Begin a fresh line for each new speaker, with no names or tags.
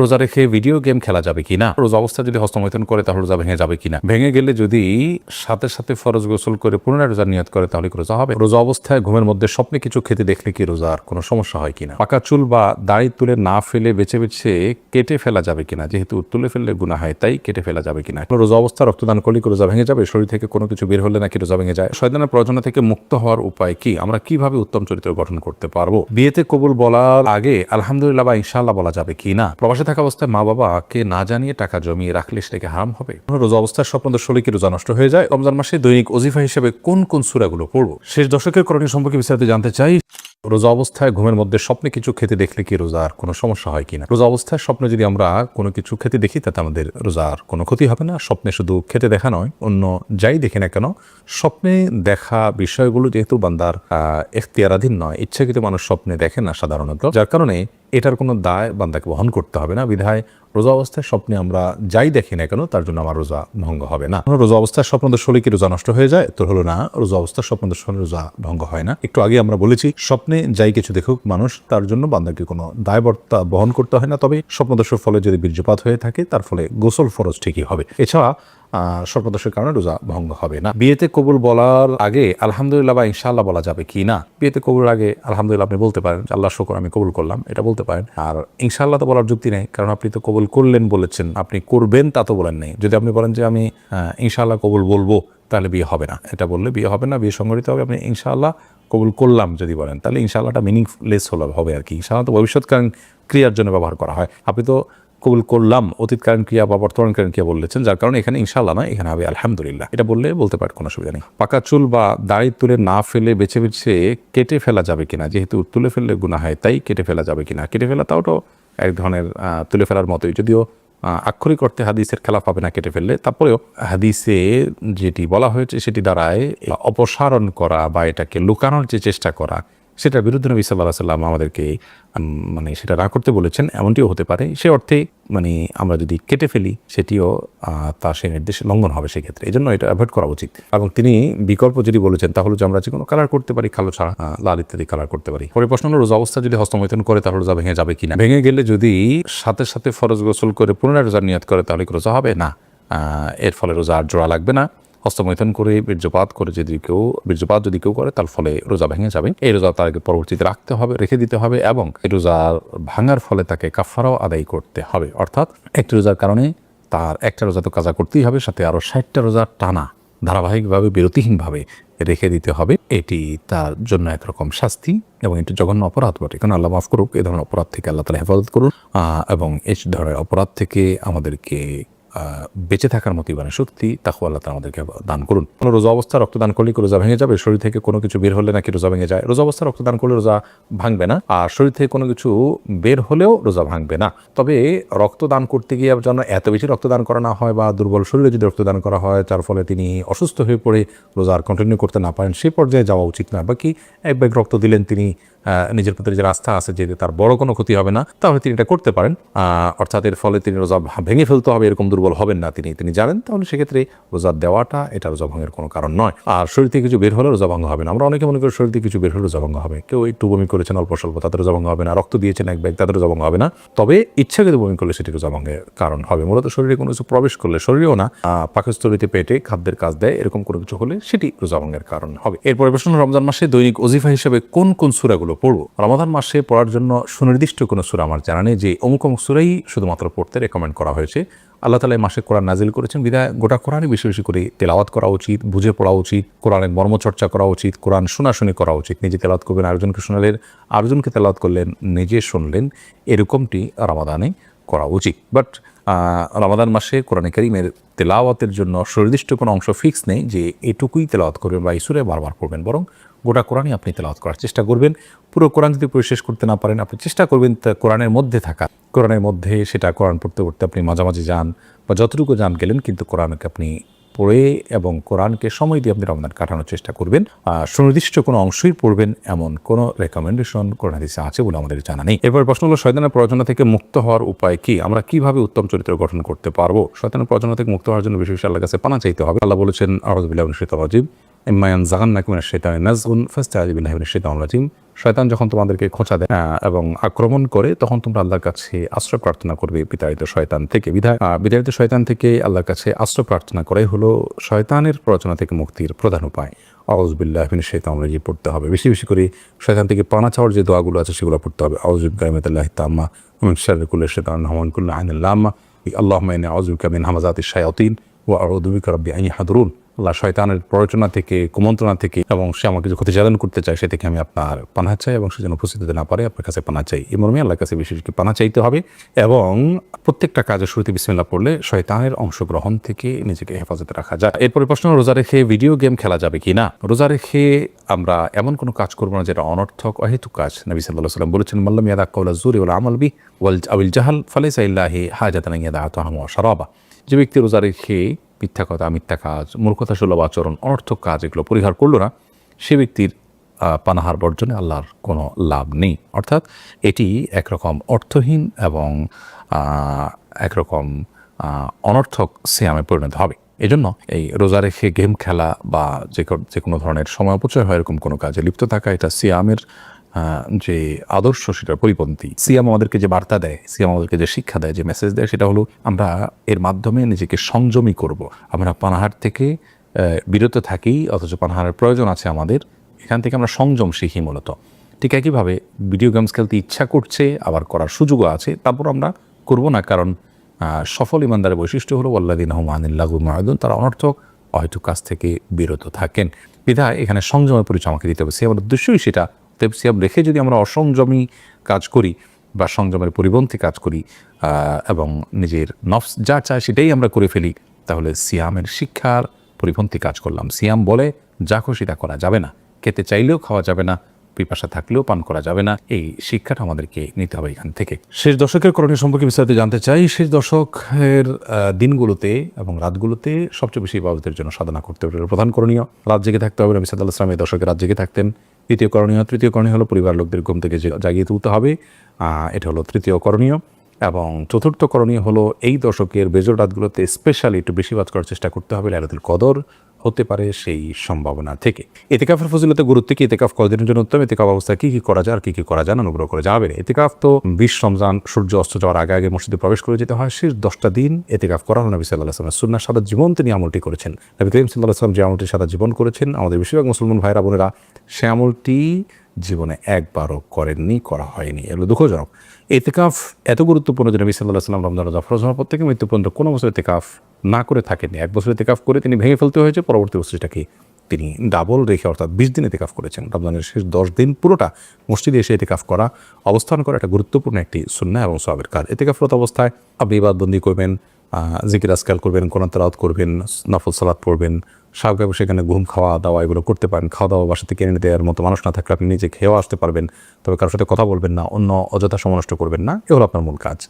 রোজা রেখে video game খেলা যাবে কিনা? রোজা অবস্থা যদি হস্তমৈথন করে, তাহলে রোজা ভেঙে যাবে কিনা? ভেঙে গেলে যদি সাথে সাথে ফরজ গোসল করে পুনরায় রোজা নিয়ত করে, তাহলে রোজা হবে? রোজা অবস্থায় ঘুমের মধ্যে স্বপ্নে কিছু খেতে দেখলে কি রোজার কোনো সমস্যা হয় কিনা? পাকা চুল বা দাড়ি তুলে না ফেলে বেছে বেছে কেটে ফেলা যাবে কিনা? যেহেতু তুলে ফেললে গুণা হয়, তাই কেটে ফেলা যাবে কিনা? রোজা অবস্থা, রক্তদান করলে কি রোজা ভেঙে যাবে? শরীর থেকে কোনো কিছু বের হলে নাকি রোজা ভেঙে যায়? শয়তানের প্রয়োজনা থেকে মুক্ত হওয়ার উপায় কি? আমরা কীভাবে উত্তম চরিত্র গঠন করতে পারব? বিয়েতে কবুল বলার আগে আলহামদুলিল্লাহ বা ইনশাআল্লাহ বলা যাবে কি না প্রবাসে থাকা অবস্থায় মা বাবা কে না জানিয়ে টাকা জমিয়ে রাখলে সেটাকে হারাম হবে? রোজা অবস্থায় স্বপ্ন শরীর কি রোজা নষ্ট হয়ে যায়? রমজান মাসে দৈনিক অজিফা হিসেবে কোন কোন সুরাগুলো পড়ব? শেষ দশকের করণীয় সম্পর্কে বিস্তারিত জানতে চাই। রোজা অবস্থায় ঘুমের মধ্যে স্বপ্নে কিছু খেতে দেখলে কি রোজার কোনো সমস্যা হয় কিনা? রোজা অবস্থায় স্বপ্নে যদি আমরা কোনো কিছু খেতে দেখি, তাতে আমাদের রোজার কোনো ক্ষতি হবে না। স্বপ্নে শুধু খেতে দেখা নয়, অন্য যাই দেখি না কেন, স্বপ্নে দেখা বিষয়গুলো যেহেতু বান্দার এখতিয়ারাধীন নয়, ইচ্ছাকৃত মানুষ স্বপ্নে দেখে না সাধারণত। যার কারণে এটার কোনো দায় বান্দাকে বহন করতে হবে না। বিধায় রোজা অবস্থায় স্বপ্নে আমরা যাই দেখি না কেন, তার জন্য আমার রোজা ভঙ্গ হবে না। রোজা অবস্থায় স্বপ্ন দর্শনে কি রোজা নষ্ট হয়ে যায়? তো হলো না, রোজা অবস্থায় স্বপ্ন দর্শনে রোজা ভঙ্গ হয় না। একটু আগে আমরা বলেছি, স্বপ্নে যাই কিছু দেখুক মানুষ, তার জন্য বান্দাকে কোনো দায়বর্তা বহন করতে হয় না। তবে স্বপ্নদোষের ফলে যদি বীর্যপাত হয়ে থাকে, তার ফলে গোসল ফরজ ঠিকই হবে। এছাড়া স্বপ্নদোষের কারণে রোজা ভঙ্গ হবে না। বিয়েতে কবুল বলার আগে আলহামদুলিল্লাহ বা ইনশাআল্লাহ বলা যাবে কি না? বিয়েতে কবুল আগে আলহামদুলিল্লাহ আপনি বলতে পারেন আল্লাহ শুকর আমি কবুল করলাম। এটা বলতে পারেন। আর ইনশাআল্লাহ তো বলার যুক্তি নেই কারণ আপনি তো কবুল করলেন বলেছেন আপনি করবেন তা তো বলেন নেই। যদি আপনি বলেন যে আমি আহ, ইনশাআল্লাহ কবুল বলব তাহলে বিয়ে হবে না। এটা বললে বিয়ে হবে না বিয়ে সংগঠিত হবে। আপনি ইনশাআল্লাহ কবুল করলাম যদি বলেন তাহলে ইনশাআল্লাহটা মিনিংলেস হলো হবে আর কি। ইনশাআল্লাহ তো ভবিষ্যৎকালীন ক্রিয়ার জন্য ব্যবহার করা হয়। আপনি তো কবুল করলাম অতীতকালীন ক্রিয়া বা বর্তমানকালীন ক্রিয়া বলেছেন, যার কারণে এখানে ইনশাল্লাহ না এখানে হবে আলহামদুলিল্লাহ। এটা বললে বলতে পারে কোনো অসুবিধা নেই। পাকা চুল বা দাড়ি তুলে না ফেলে বেছে বেছে কেটে ফেলা যাবে কিনা, যেহেতু তুলে ফেললে গুণা হয়, তাই কেটে ফেলা যাবে কিনা। কেটে ফেলা তাও তো এক ধরনের তুলে ফেলার মতোই। যদিও আক্ষরিক অর্থে হাদিসের খেলাফ পাবে না কেটে ফেললে, তারপরেও হাদিসে যেটি বলা হয়েছে, সেটি দ্বারায় অপসারণ করা বা এটাকে লুকানোর যে চেষ্টা করা সেটার বিরুদ্ধে নবী সাল্লাহ সাল্লাম আমাদেরকে মানে সেটা না করতে বলেছেন, এমনটিও হতে পারে। সে অর্থে মানে আমরা যদি কেটে ফেলি, সেটিও তা সেই নির্দেশ লঙ্ঘন হবে সেক্ষেত্রে। এই জন্য এটা অ্যাভয়েড করা উচিত। এবং তিনি বিকল্প যদি বলেছেন, তাহলে যে আমরা যে কোনো কালার করতে পারি, কালো ছাড়া লাল ইত্যাদি কালার করতে পারি। পরে প্রশ্ন হলো, রোজা অবস্থা যদি হস্তমৈথন করে, তাহলে রোজা ভেঙে যাবে কিনা? ভেঙে গেলে যদি সাথে সাথে ফরজ গোসল করে পুনরায় রোজা নিয়ত করে, তাহলে রোজা হবে? না। এর ফলে রোজা আর জোড়া লাগবে না। হস্তমৈথন করে, বীর্যপাত করে যদি কেউ, বীর্যপাত যদি কেউ করে, তার ফলে রোজা ভেঙে যাবে। এই রোজা তাকে পরবর্তীতে রাখতে হবে, রেখে দিতে হবে এবং এই রোজা ভাঙার ফলে তাকে কাফারাও আদায় করতে হবে। অর্থাৎ একটি রোজার কারণে তার একটা রোজা তো কাজা করতেই হবে, সাথে আরও ষাটটা রোজা টানা ধারাবাহিকভাবে, বিরতিহীনভাবে রেখে দিতে হবে। এটি তার জন্য একরকম শাস্তি এবং এটি জঘন্য অপরাধ বটে। কারণ আল্লাহ মাফ করুক, এ ধরনের অপরাধ থেকে আল্লাহ তালা হেফাজত করুন এবং এই ধরনের অপরাধ থেকে আমাদেরকে বেঁচে থাকার মতো মানে শক্তি তাকে আল্লাহ আমাদেরকে দান করুন। কোনো রোজা অবস্থা রক্তদান করলে রোজা ভেঙে যাবে? শরীর থেকে কোনো কিছু বের হলে নাকি রোজা ভেঙে যায়? রোজা অবস্থা রক্তদান করলে রোজা ভাঙবে না। আর শরীর থেকে কোনো কিছু বের হলেও রোজা ভাঙবে না। তবে রক্তদান করতে গিয়ে যেন এত বেশি রক্তদান করা না হয় বা দুর্বল শরীরে যদি রক্তদান করা হয় তার ফলে তিনি অসুস্থ হয়ে পড়ে, রোজা আর কন্টিনিউ করতে না পারেন সেই পর্যায়ে যাওয়া উচিত না। বাকি এক ব্যাগ রক্ত দিলেন তিনি নিজের প্রতি যে রাস্তা আছে যে তার বড় কোনো ক্ষতি হবে না, তাহলে তিনি এটা করতে পারেন। অর্থাৎ এর ফলে তিনি রোজা ভেঙে ফেলতে হবে, এরকম দুর্বল হবেন না তিনি। তিনি জানেন তাহলে সেক্ষেত্রে রোজা দেওয়াটা এটা রোজা ভঙ্গের কোনো কারণ নয়। আর শরীর থেকে কিছু বের হলে রোজা ভঙ্গ হবে না। আমরা অনেকে মনে করি শরীর থেকে কিছু বের হলে রোজা ভঙ্গ হবে। কেউ একটু বমি করেছেন অল্প স্বল্প তাদের রোজা ভঙ্গ হবে না। রক্ত দিয়েছেন এক ব্যাগ তাদের রোজা ভঙ্গ হবে না। তবে ইচ্ছাকৃত বমি করলে সেটি রোজা ভঙ্গের কারণ হবে। মূলত শরীরে কোনো কিছু প্রবেশ করলে শরীরেও না পাকস্থলিতে পেটে খাদ্যের কাজ দেয়, এরকম কোনো কিছু হলে সেটি রোজা ভঙ্গের কারণ হবে। এরপরে প্রশ্ন রমজান মাসে দৈনিক অজিফা হিসেবে কোন কোন সুরাগুলো পড়ব? রমাদান মাসে পড়ার জন্য সুনির্দিষ্ট কোনো সুরা আমার জানা নেই, যে অমুক অমুক সুরাই শুধুমাত্র পড়তে রেকমেন্ড করা হয়েছে। আল্লাহ তালা মাসে কোরআন নাজিল করেছেন। বিধায় গোটা কোরআনই বেশি বেশি করে তেলাওয়াত করা উচিত, বুঝে পড়া উচিত, কোরআনের মর্মচর্চা করা উচিত, কোরআন শোনাশুনি করা উচিত। নিজে তেলাওয়াত করবেন, আরেকজনকে শোনালেন আরেকজনকে তেলাওয়াত করলেন, নিজে শুনলেন, এরকমটি রমাদানে করা উচিত। বাট রমাদান মাসে কোরআন করিমের তেলাওয়াতের জন্য সুনির্দিষ্ট কোনো অংশ ফিক্স নেই যে এটুকুই তেলাওয়াত করবেন বা ইসুরে বারবার পড়বেন, বরং গোটা কোরআনই আপনি তেলাওয়াত করার চেষ্টা করবেন। পুরো কোরআন যদি পুরো শেষ করতে না পারেন, আপনি চেষ্টা করবেন তা কোরআনের মধ্যে থাকা। কোরআনের মধ্যে সেটা কোরআন পড়তে পড়তে আপনি মাঝামাঝি যান বা যতটুকু যান গেলেন কিন্তু কোরআনকে আপনি পড়ে এবং কোরআনকে সময় দিয়ে আপনি রমজান কাটানোর চেষ্টা করবেন। আর সুনির্দিষ্ট কোনো অংশই পড়বেন এমন কোনো রেকমেন্ডেশন কোরআন হাদিসে আছে বলে আমাদের জানা নেই। এরপর প্রশ্ন হলো, শয়তানের প্রয়োজনা থেকে মুক্ত হওয়ার উপায় কি? আমরা কীভাবে উত্তম চরিত্র গঠন করতে পারব? শয়তানের প্রয়োজনা থেকে মুক্ত হওয়ার জন্য বিশেষ আল্লাহর কাছে পানা চাইতে হবে। আল্লাহ বলেছেন আরজবিল্লাহ রাজিম। ইম্মায়ান জাগান নাকুমিনা শৈতান নাজগুন ফাস্তাহিবিল্লাহ শৈতান রাজিম। শয়তান যখন তোমাদেরকে খোঁচা দেয় এবং আক্রমণ করে, তখন তোমরা আল্লাহর কাছে আশ্রয় প্রার্থনা করবে, বিতাড়িত শয়তান থেকে। বিধায় বিতাড়িত শয়তান থেকে আল্লাহর কাছে আশ্রয় প্রার্থনা করাই হলো শয়তানের প্রচনা থেকে মুক্তির প্রধান উপায়। আউজবিল্লাহ বিন শৈতান রাজি পড়তে হবে। বেশি বেশি করে শয়তান থেকে পানা চাওয়ার যে দোয়াগুলো আছে, সেগুলো পড়তে হবে। আউজুব গাইমেতাল্লাহ তাম্মা শারকুল্লাহ শৈতান রহমানকুল্লাহ আইনুল্লাহ আল্লাহ আউজুব কামিন হামাজাত শায়তিন ও আউদুবিক রব্বি আইন হাদরুন আল্লাহ শয়তানের প্ররোচনা থেকে, কুমন্ত্রণা থেকে এবং সে আমাকে যে ক্ষতিসাধন করতে চায়, সে থেকে আমি আপনার পানা চাই এবং সে যেন উপস্থিত হতে না পারে, আপনার কাছে পানা চাই। এই মর্মে আল্লাহর কাছে বিশেষ পানা চাইতে হবে এবং প্রত্যেকটা কাজের শুরুতে বিসমিল্লা পড়লে শয়তানের অংশগ্রহণ থেকে নিজেকে হেফাজতে রাখা যায়। এরপরে প্রশ্ন, রোজা রেখে ভিডিও গেম খেলা যাবে কি না রোজা রেখে আমরা এমন কোনো কাজ করব না যেটা অনর্থক অহেতু কাজ। নবী সাল্লাহ সাল্লাম বলেছেন মাল্লাম ইয়াদা কৌলা জুর ইউল আমল বি ওয়াল আউল জাহাল ফালাই সাইল্লাহি হাজাতান ইয়াদা আতহাম শরাবা। যে ব্যক্তি রোজা রেখে মিথ্যা কথা, মিথ্যা কাজ মূর্খতা সুলভ আচরণ, অনর্থক কাজ এগুলো পরিহার করল না, সে ব্যক্তির পানাহার বর্জনে আল্লাহর কোনো লাভ নেই। অর্থাৎ এটি একরকম অর্থহীন এবং একরকম অনর্থক সিয়ামে পরিণত হবে। এজন্য এই রোজা রেখে গেম খেলা বা যে যে কোনো ধরনের সময় অপচয় হয়, এরকম কোনো কাজে লিপ্ত থাকা, এটা সিয়ামের যে আদর্শ সেটার পরিপন্থী। সিয়াম আমাদেরকে যে বার্তা দেয়, সিয়াম আমাদেরকে যে শিক্ষা দেয়, যে মেসেজ দেয়, সেটা হলো আমরা এর মাধ্যমে নিজেকে সংযমী করব। আমরা পানাহার থেকে বিরত থাকি, অথচ পানাহারের প্রয়োজন আছে আমাদের। এখান থেকে আমরা সংযম শিখি মূলত। ঠিক একইভাবে ভিডিও গেমস খেলতে ইচ্ছা করছে, আবার করার সুযোগও আছে, তারপর আমরা করব না। কারণ সফল ইমানদারের বৈশিষ্ট্য হলো আল্লাদিন রহমানিল্লাহু মাহুদুন তারা অনর্থক, হয়তো কাজ থেকে বিরত থাকেন। বিধায় এখানে সংযমের পরিচয় আমাকে দিতে হবে। সিয়ামের উদ্দেশ্যই সেটা তেব সিয়াম রেখে যদি আমরা অসংযমী কাজ করি বা সংযমের পরিপন্থী কাজ করি এবং নিজের নফস যা চায় সেটাই আমরা করে ফেলি, তাহলে সিয়ামের শিক্ষার পরিপন্থী কাজ করলাম। সিয়াম বলে, যা খুশি তা করা যাবে না। খেতে চাইলেও খাওয়া যাবে না, পিপাসা থাকলেও পান করা যাবে না। এই শিক্ষাটা আমাদেরকে নিতে হবে এখান থেকে। শেষ দশকের করণীয় সম্পর্কে বিস্তারিত জানতে চাই। শেষ দশকের দিনগুলোতে এবং রাতগুলোতে সবচেয়ে বেশি ইবাদতের জন্য সাধনা করতে হবে। প্রধান করণীয়, রাত জেগে থাকতে হবে। নবী সাল্লাহ ইসলাম এই দশকে রাত জেগে থাকতেন। তৃতীয় করণীয় তৃতীয় করণীয় হলো পরিবার লোকদের ঘুম থেকে জাগিয়ে তুলতে হবে। এটা হলো তৃতীয় করণীয়। এবং চতুর্থ করণীয় হলো এই দশকের বেজর রাতগুলোতে স্পেশালি একটু বেশি বাজ করার চেষ্টা করতে হবে লাইলাতুল কদর হতে পারে সেই সম্ভাবনা থেকে। এতেকাফের ফজিলতে গুরুত্ব কি? এতেকাফ কদিনের জন্য উত্তম? এতেকাফ অবস্থা কি কি করা যায় আর কি কি করা যায় অনুগ্রহ করে যাবে এতেকাফ তো বিশ রমজান, সূর্য অস্ত যাওয়ার আগে আগে মসজিদে প্রবেশ করে যেতে হয়। শেষ দশটা দিন এতেকাফ করা হল নবী সাল্লাহ আসলামের সুন্না সাদা জীবন তিনি আমলটি করেছেন। নবী করিম সাল্লাহ আসলাম যে আমলটি সাদা জীবন করেছেন। আমাদের বেশিরভাগ মুসলমান ভাইরা বোনেরা সে আমলটি জীবনে একবারও করেননি, করা হয়নি। এগুলো দুঃখজনক। এতেকাফ এত গুরুত্বপূর্ণ যে নবী সাল্লাহ সাল্লাম রমজান রোজা ফরজ হওয়ার পর থেকে মৃত্যু পর্যন্ত কোনো বছর এতেকাফ না করে থাকেননি। এক বছর এতেকাফ করে তিনি ভেঙে ফেলতে হয়েছে, পরবর্তী বছর সেটাকে তিনি ডাবল রেখে অর্থাৎ বিশ দিন এতেকাফ করেছেন। রমজানের শেষ দশ দিন পুরোটা মসজিদে এসে এতেকাফ করা, অবস্থান করা একটা গুরুত্বপূর্ণ একটি সুন্না এবং সবের কাজ। এতেকাফরত অবস্থায় আপনি ইবাদবন্দি করবেন জিকির আজকাল করবেন, কোরআন তেলাওয়াত করবেন, নফল সালাত পড়বেন স্বাভাবিক সেখানে ঘুম খাওয়া দাওয়া এগুলো করতে পারেন। খাওয়া দাওয়া বাসা থেকে এনে দেওয়ার মতো মানুষ না থাকলে আপনি নিজে খেয়েও আসতে পারবেন। তবে কারোর সাথে কথা বলবেন না, অন্য অযথা সমানষ্ট করবেন না। এগুলো আপনার মূল কাজ।